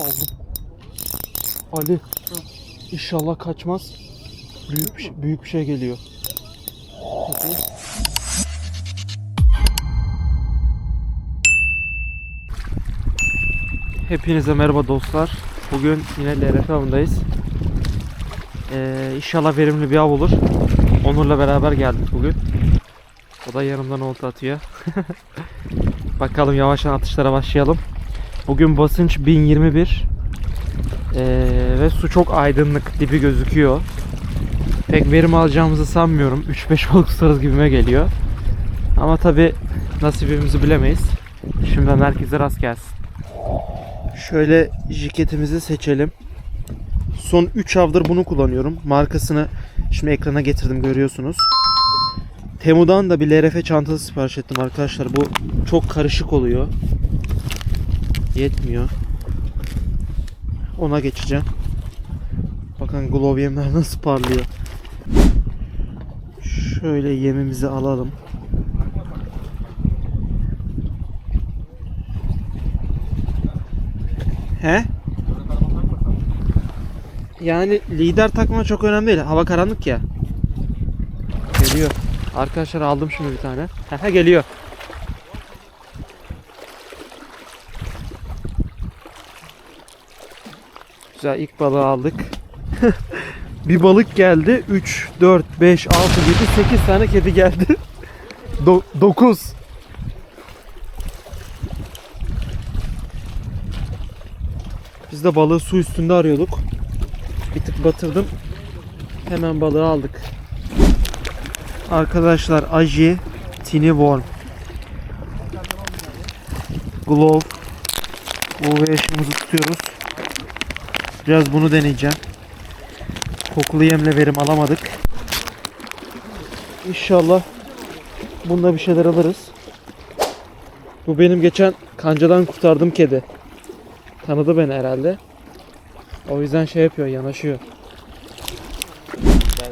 Aldım. Ali. İnşallah kaçmaz. Büyük bir, şey- büyük bir şey geliyor. Hadi. Hepinize merhaba dostlar. Bugün yine LRF avındayız. Ee, inşallah verimli bir av olur. Onur'la beraber geldik bugün. O da yanımdan olta atıyor. Bakalım yavaştan atışlara başlayalım. Bugün basınç 1021. Ee, ve su çok aydınlık, dibi gözüküyor. Pek verim alacağımızı sanmıyorum. 3-5 balık tutarız gibime geliyor. Ama tabi nasibimizi bilemeyiz. Şimdiden herkese rast gelsin. Şöyle jiketimizi seçelim. Son 3 avdır bunu kullanıyorum. Markasını şimdi ekrana getirdim görüyorsunuz. Temu'dan da bir LRF çantası sipariş ettim arkadaşlar. Bu çok karışık oluyor. Yetmiyor. Ona geçeceğim. Bakın yemler nasıl parlıyor. Şöyle yemimizi alalım. He? Yani lider takma çok önemli değil. Hava karanlık ya. Geliyor. Arkadaşlar aldım şimdi bir tane. Hehe geliyor. Güzel ilk balığı aldık. bir balık geldi. 3, 4, 5, 6, 7, 8 tane kedi geldi. 9. Biz de balığı su üstünde arıyorduk. Bir tık batırdım. Hemen balığı aldık. Arkadaşlar Aji Tiny Worm Glove UV ışığımızı tutuyoruz. Biraz bunu deneyeceğim. Kokulu yemle verim alamadık. İnşallah bunda bir şeyler alırız. Bu benim geçen kancadan kurtardığım kedi. Tanıdı beni herhalde. O yüzden şey yapıyor, yanaşıyor.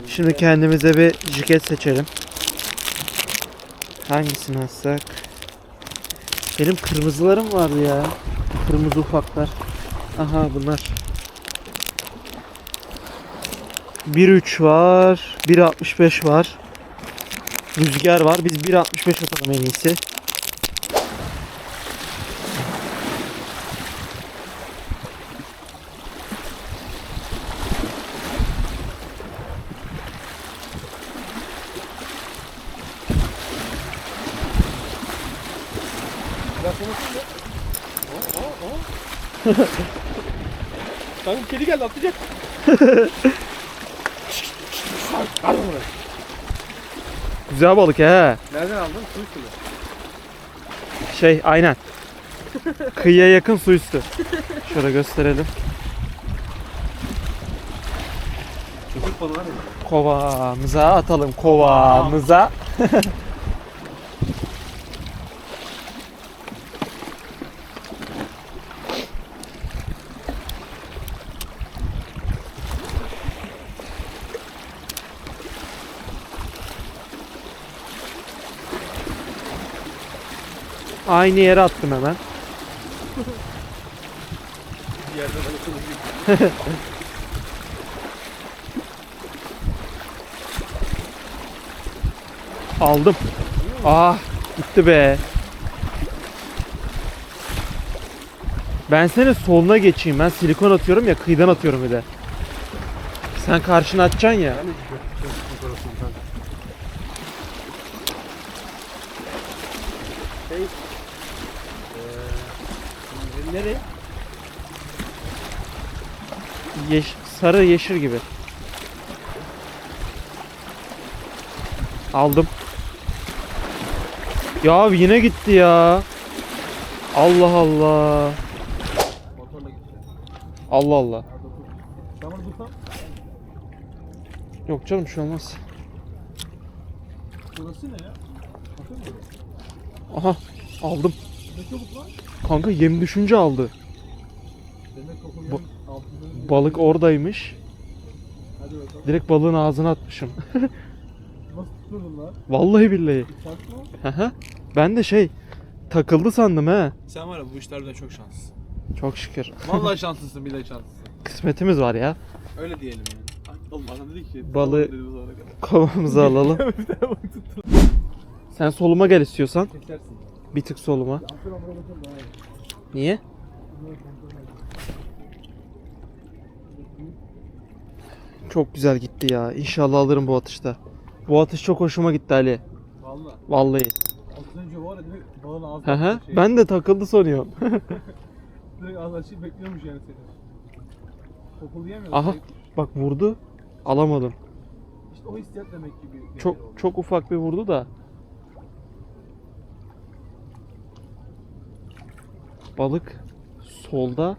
Şimdi kendimize bir jiket seçelim. Hangisini alsak? Benim kırmızılarım vardı ya. Kırmızı ufaklar. Aha bunlar. 1.3 var. 1.65 var. Rüzgar var. Biz 1.65 atalım en iyisi. Kanka kedi geldi atlayacak. Güzel balık he. Nereden aldın? Su üstü mü? Şey aynen. Kıyıya yakın su üstü. Şöyle gösterelim. Köpek balığı ya. Kovamıza atalım kovamıza. Aynı yere attım hemen. Aldım. Ah gitti be. Ben senin soluna geçeyim. Ben silikon atıyorum ya kıyıdan atıyorum bir de. Sen karşına atacaksın ya. Ben Nereye? Yeş sarı yeşil gibi. Aldım. Ya yine gitti ya. Allah Allah. Motorla gitti. Allah Allah. Tutsam. Yok canım bir şey olmaz. Burası ne ya? Aha aldım. Ne çabuk lan? Kanka yem düşünce aldı. Demek altında. Balık oradaymış. Hadi bakalım. Direkt balığın ağzına atmışım. Nasıl tutturdun lan? Vallahi billahi. Mı? Aha. Ben de şey takıldı sandım he. Sen var ya bu işlerde çok şanslısın. Çok şükür. Vallahi şanslısın billahi şanslısın. Kısmetimiz var ya. Öyle diyelim yani. Adam dedi ki. Balığı- dedi bu zamana kadar. Kovamızı alalım. Sen soluma gel istiyorsan. Kesersin. Bir tık soluma. Niye? Çok güzel gitti ya. İnşallah alırım bu atışta. Bu atış çok hoşuma gitti Ali. Valla. Vallahi. Az önce var ya Hı ağzına şey, Ben de takıldı sanıyorum. direkt açıp bekliyormuş yani seni. Kokulu yemiyor. Aha. Bak vurdu. Alamadım. İşte o hissiyat demek ki bir Çok oldu. çok ufak bir vurdu da. Balık solda.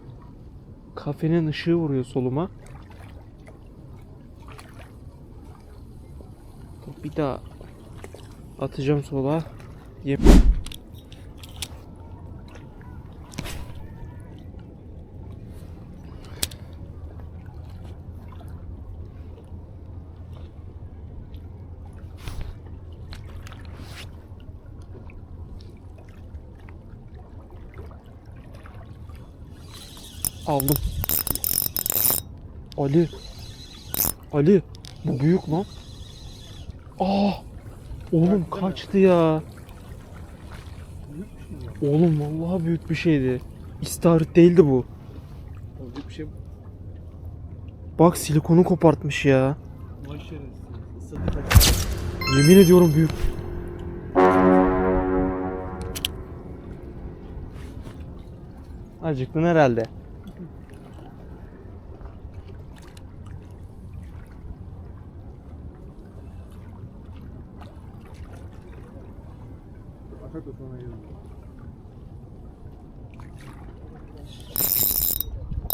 Kafenin ışığı vuruyor soluma. Bir daha atacağım sola. Yem- Aldım. Ali. Ali. Bu büyük lan. Aa. Oğlum Kaçtı ya. Büyük? Oğlum vallahi büyük bir şeydi. İstavrit değildi bu. Olacak bir şey mi? Bak silikonu kopartmış ya. Vay şerefsiz. Yemin ediyorum büyük. Acıktın herhalde.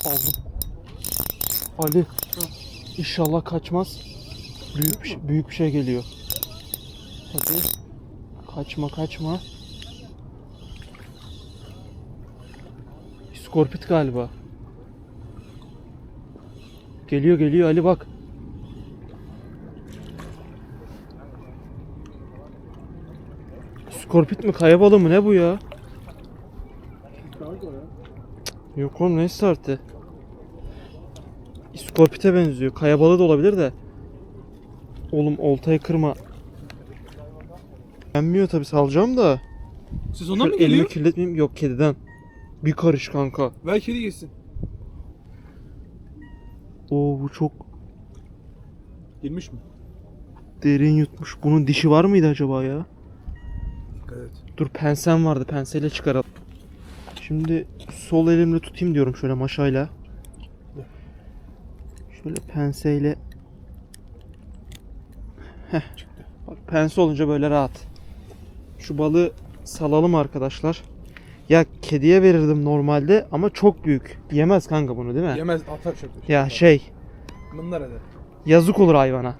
Aldım. Ali. İnşallah kaçmaz. Büyük bir, şey, büyük bir şey geliyor. Hadi. Kaçma kaçma. Skorpit galiba. Geliyor geliyor Ali bak. Skorpit mi kaya mı ne bu ya. Yok oğlum ne startı? İskorpite benziyor. Kaya balığı da olabilir de. Oğlum oltayı kırma. Yenmiyor tabi salacağım da. Siz Şöyle elimi kirletmeyeyim. Yok kediden. Bir karış kanka. Ver kedi geçsin. Oo bu çok Girmiş mi? derin yutmuş. Bunun dişi var mıydı acaba ya? Dikkat et. Dur pensem vardı. Penseyle çıkaralım. Şimdi sol elimle tutayım diyorum şöyle maşayla. Şöyle penseyle. Heh. Bak pense olunca böyle rahat. Şu balığı salalım arkadaşlar. Ya kediye verirdim normalde ama çok büyük. Yemez kanka bunu değil mi? Yemez atar çöpü. Ya şey Bunlar eder. yazık olur hayvana.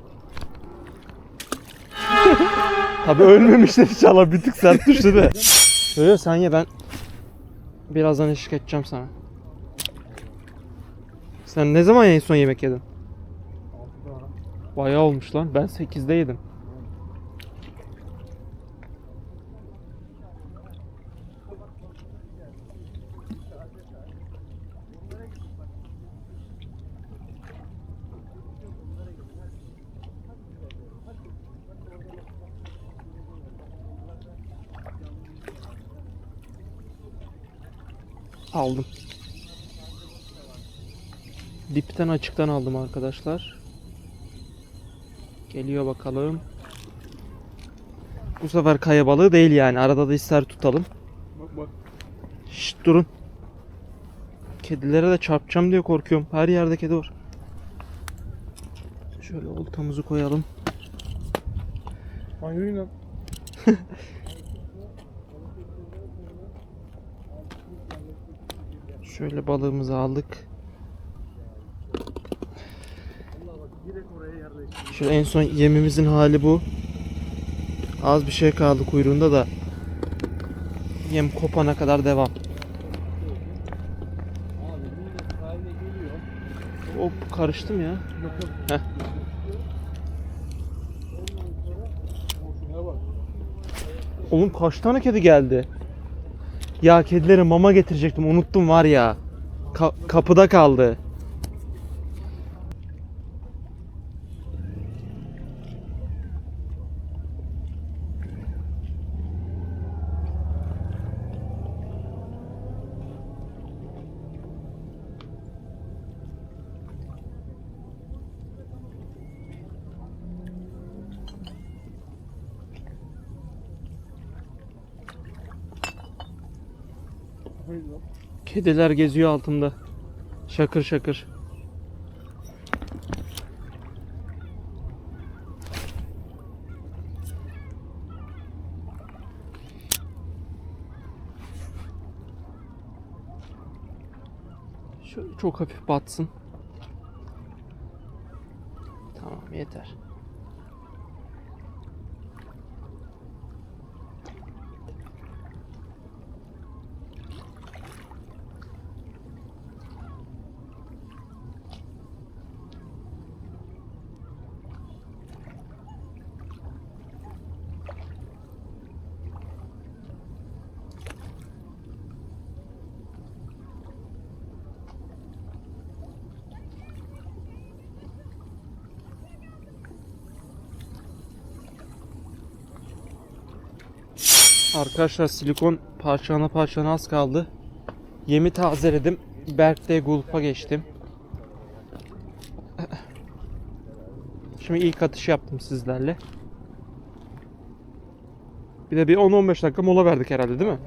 Tabi ölmemişler inşallah bir tık sert düştü de. Yo yo sen ye ben birazdan eşlik edeceğim sana. Sen ne zaman en son yemek yedin? Bayağı olmuş lan. Ben 8'de yedim. Aldım. Dipten açıktan aldım arkadaşlar. Geliyor bakalım. Bu sefer kaya balığı değil yani. Arada da ister tutalım. Bak bak. Şşt durun. Kedilere de çarpacağım diye korkuyorum. Her yerde kedi var. Şöyle oltamızı koyalım. Yürüyün lan. Şöyle balığımızı aldık. Direkt oraya yerleştir. Şu en son yemimizin hali bu. Az bir şey kaldı kuyruğunda da. Yem kopana kadar devam. Hop karıştım ya. Heh. Oğlum kaç tane kedi geldi? Ya kedilere mama getirecektim unuttum var ya. Ka- kapıda kaldı. Kediler geziyor altımda. Şakır şakır. Şöyle çok hafif batsın. Tamam yeter. Arkadaşlar silikon parçalana parçalana az kaldı. Yemi tazeledim. Berk'te Gulp'a geçtim. Şimdi ilk atış yaptım sizlerle. Bir de bir 10-15 dakika mola verdik herhalde değil mi?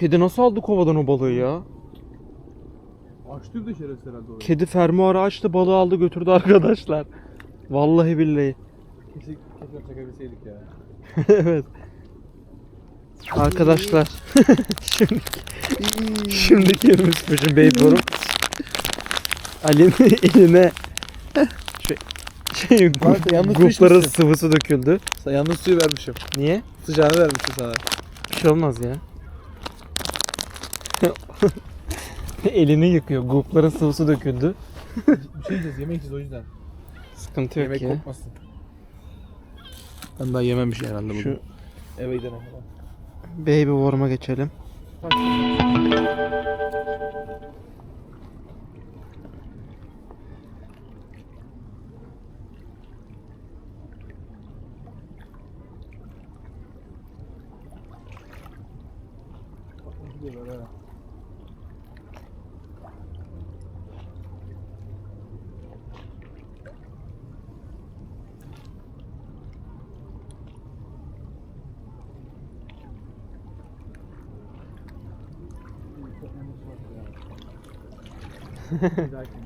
Kedi nasıl aldı kovadan o balığı ya? Açtı de şerefsiz herhalde orayı. Kedi fermuarı açtı balığı aldı götürdü arkadaşlar. Vallahi billahi. Kesin kesin çakabilseydik ya. evet. Arkadaşlar şimdi şimdiki yemişmişim Beyfor'um. Ali'nin eline şey, şey yalnız grupların içmişsin. sıvısı döküldü. Sen yalnız suyu vermişim. Niye? Sıcağını vermişim sana. Bir şey olmaz ya. Elini yıkıyor. Grupların sıvısı döküldü. bir şey yiyeceğiz, yemek yiyeceğiz o yüzden. Sıkıntı yok yemek ya. kopmasın. Ben daha yememiş herhalde bugün. Şu Eve gidene kadar. baby warm'a geçelim. Gidiyorlar ha. Bir dahakine.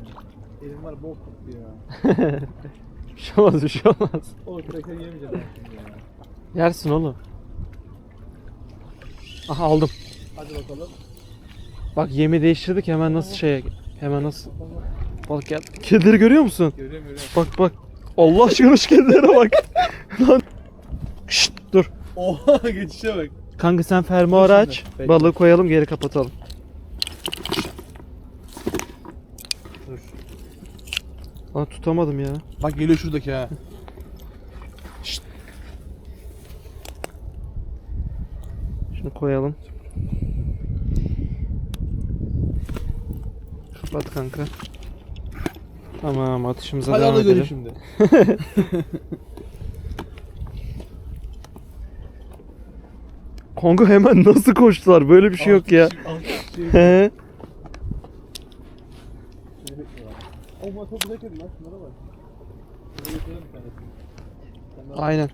Elim var bok koktu ya. Bir şey olmaz bir şey olmaz. O tekrar yemeyeceğim ben şimdi ya. Yersin oğlum. Aha aldım. Hadi bakalım. Bak yemi değiştirdik hemen nasıl şeye hemen nasıl balık geldi. Kedileri görüyor musun? Görüyorum görüyorum. Bak bak. Allah aşkına şu kedilere bak. Lan. Şşt dur. Oha geçişe bak. Kanka sen fermuarı aç. bekle. Balığı koyalım geri kapatalım. Dur. Lan tutamadım ya. Bak geliyor şuradaki ha. Şunu koyalım. Kapat kanka. Tamam atışımıza Hadi devam edelim. şimdi. Kanka hemen nasıl koştular? Böyle bir şey yok ya. He. Seni bekliyorlar. Aynen.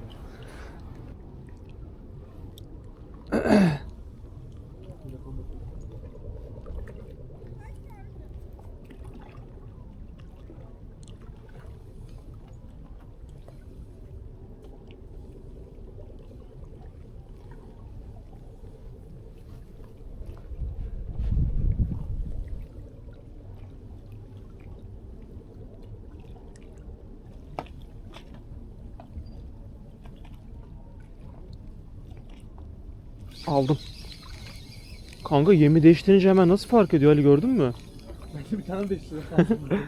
Aldım. Kanka yemi değiştirince hemen nasıl fark ediyor Ali gördün mü? Belki bir tane değiştirelim.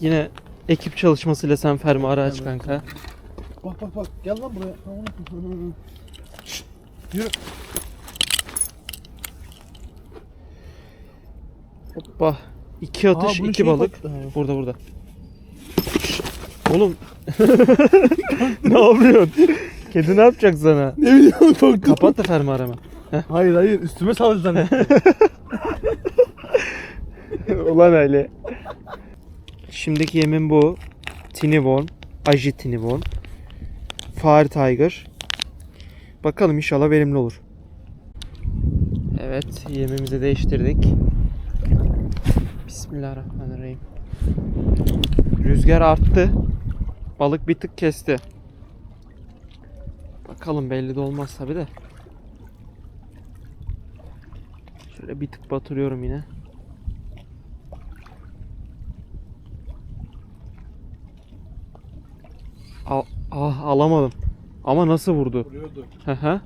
Yine ekip çalışmasıyla sen fermuarı aç Evet. kanka. bak bak bak gel lan buraya. Şşt, Yürü. Hoppa. İki atış, bunun iki balık. Ha. Burada burada. Oğlum. ne yapıyorsun? Kedi ne yapacak sana? Ne bileyim korktum. Kapat da fermuarı. Hayır hayır üstüme saldı zannettim. Ulan Ali. Şimdiki yemin bu. Tinivon. Aji Tinivon. Fire Tiger. Bakalım inşallah verimli olur. Evet yemimizi değiştirdik. Bismillahirrahmanirrahim. Rüzgar arttı. Balık bir tık kesti. Bakalım belli de olmaz tabi de. Şöyle bir tık batırıyorum yine. Al, ah alamadım. Ama nasıl vurdu? Vuruyordu. Hı hı.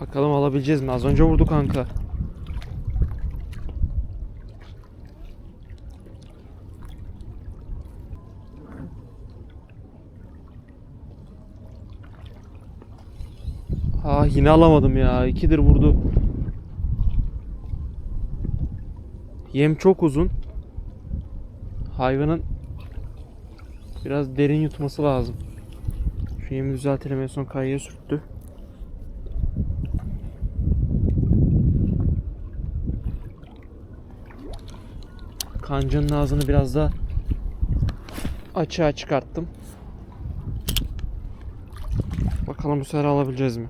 Bakalım alabileceğiz mi? Az önce vurdu kanka. Ah yine alamadım ya. İkidir vurdu. Yem çok uzun. Hayvanın biraz derin yutması lazım. Şu yemi düzeltelim en son kayaya sürttü. Kancının ağzını biraz da açığa çıkarttım. Bakalım bu sefer alabileceğiz mi?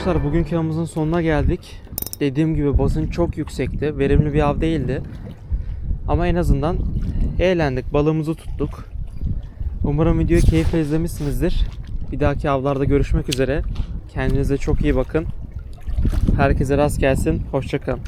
Arkadaşlar bugünkü avımızın sonuna geldik. Dediğim gibi basınç çok yüksekti. Verimli bir av değildi. Ama en azından eğlendik. Balığımızı tuttuk. Umarım videoyu keyifle izlemişsinizdir. Bir dahaki avlarda görüşmek üzere. Kendinize çok iyi bakın. Herkese rast gelsin. Hoşçakalın.